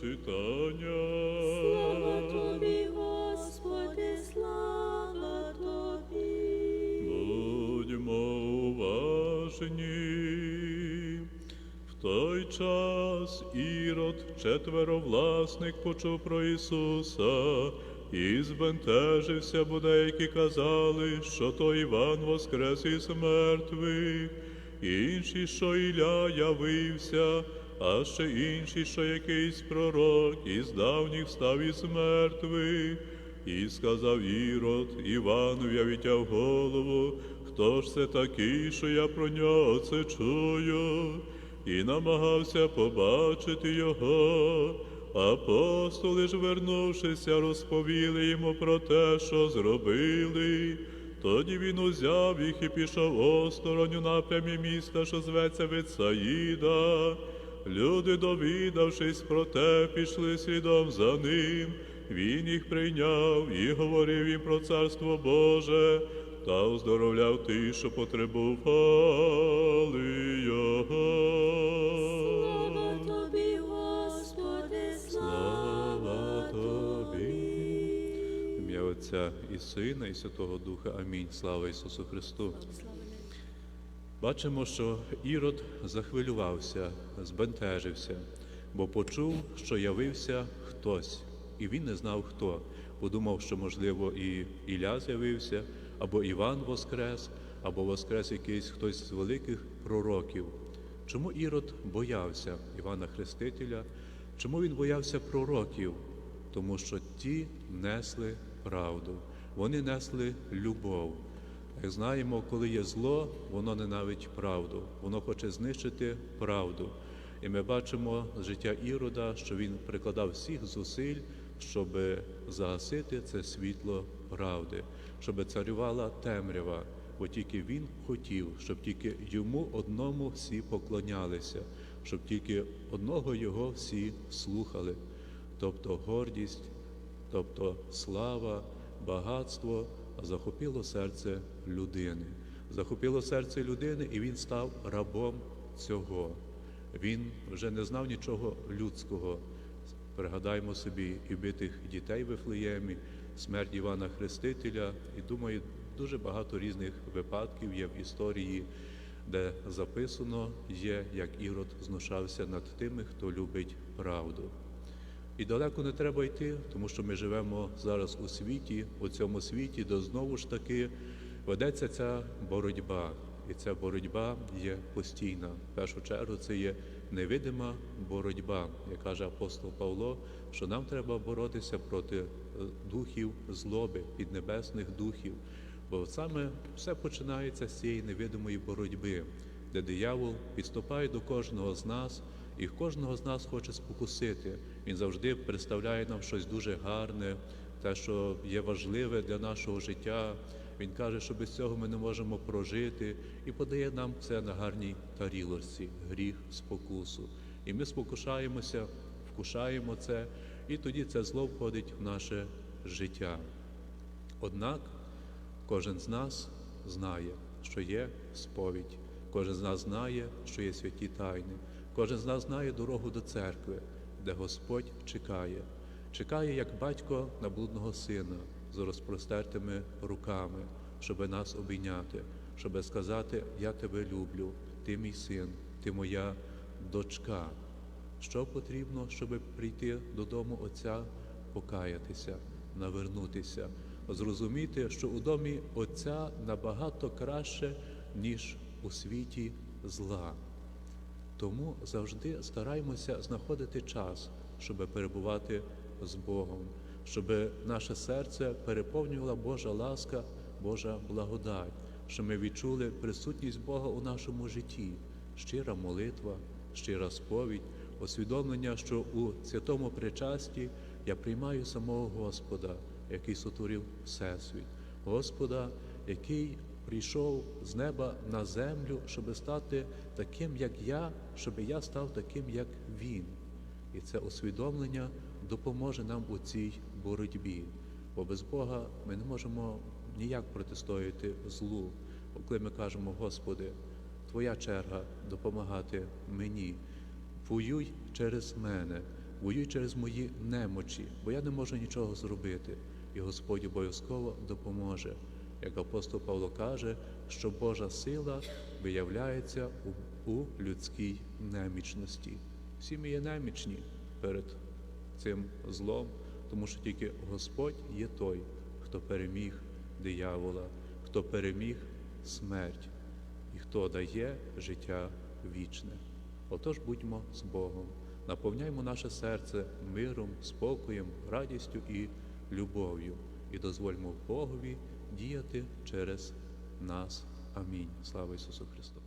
читання. Слава тобі, Господи, слава тобі. Будьмо уважні. В той час Ірод, четверовласник, почув про Ісуса і збентежився, бо деякі казали, що то Іван воскрес із мертвих, інші, що Ілля явився, а ще інші, що якийсь пророк із давніх став із мертвих. І сказав Ірод, Івану я відтяв голову, хто ж це такий, що я про нього це чую, і намагався побачити його. Апостоли ж, вернувшися, розповіли йому про те, що зробили. Тоді він узяв їх і пішов осторонь у напрямі міста, що зветься Вицаїда. Люди, довідавшись про те, пішли слідом за ним. Він їх прийняв і говорив їм про царство Боже та оздоровляв тих, що потребували його. Слава тобі, Господи, слава тобі. Ім'я Отця і Сина, і Святого Духа. Амінь. Слава Ісусу Христу. Бачимо, що Ірод захвилювався, збентежився, бо почув, що явився хтось, і він не знав хто. Подумав, що, можливо, і Ілля з'явився, або Іван Воскрес, або Воскрес якийсь хтось з великих пророків. Чому Ірод боявся Івана Хрестителя? Чому він боявся пророків? Тому що ті несли правду, вони несли любов. Як знаємо, коли є зло, воно ненавидить правду, воно хоче знищити правду. І ми бачимо з життя Ірода, що він прикладав всіх зусиль, щоб загасити це світло правди, щоб царювала темрява, бо тільки він хотів, щоб тільки йому одному всі поклонялися, щоб тільки одного його всі слухали, тобто гордість, тобто слава, багатство захопило серце людини. Захопило серце людини, і він став рабом цього. Він вже не знав нічого людського. Пригадаймо собі і битих дітей в Вифлеємі, смерть Івана Хрестителя, і думаю, дуже багато різних випадків є в історії, де записано є, як Ірод знущався над тими, хто любить правду. І далеко не треба йти, тому що ми живемо зараз у світі, у цьому світі, де знову ж таки ведеться ця боротьба. І ця боротьба є постійна. В першу чергу це є невидима боротьба, як каже апостол Павло, що нам треба боротися проти е, духів злоби, піднебесних духів. Бо саме все починається з цієї невидимої боротьби, де диявол підступає до кожного з нас і кожного з нас хоче спокусити. Він завжди представляє нам щось дуже гарне, те, що є важливе для нашого життя. Він каже, що без цього ми не можемо прожити, і подає нам це на гарній тарілочці, гріх, спокусу. І ми спокушаємося, вкушаємо це, і тоді це зло входить в наше життя. Однак кожен з нас знає, що є сповідь, кожен з нас знає, що є святі тайни, кожен з нас знає дорогу до церкви, де Господь чекає, чекає, як батько на блудного сина з розпростертими руками, щоб нас обійняти, щоб сказати: Я тебе люблю, ти мій син, ти моя дочка. Що потрібно, щоб прийти додому Отця, покаятися, навернутися, зрозуміти, що у домі Отця набагато краще, ніж у світі зла. Тому завжди стараємося знаходити час, щоб перебувати з Богом, щоб наше серце переповнювала Божа ласка, Божа благодать, щоб ми відчули присутність Бога у нашому житті, щира молитва, щира сповідь, усвідомлення, що у святому причасті я приймаю самого Господа, який сотворив Всесвіт, Господа, який прийшов з неба на землю, щоб стати таким, як я, щоб я став таким, як Він. І це усвідомлення допоможе нам у цій боротьбі. Бо без Бога ми не можемо ніяк протистояти злу. Бо коли ми кажемо, Господи, Твоя черга допомагати мені, воюй через мене, воюй через мої немочі, бо я не можу нічого зробити. І Господь обов'язково допоможе. Як апостол Павло каже, що Божа сила виявляється у, у людській немічності. Всі ми є немічні перед цим злом, тому що тільки Господь є той, хто переміг диявола, хто переміг смерть і хто дає життя вічне. Отож будьмо з Богом, наповняймо наше серце миром, спокоєм, радістю і любов'ю, і дозвольмо Богові діяти через нас. Амінь. Слава Ісусу Христу!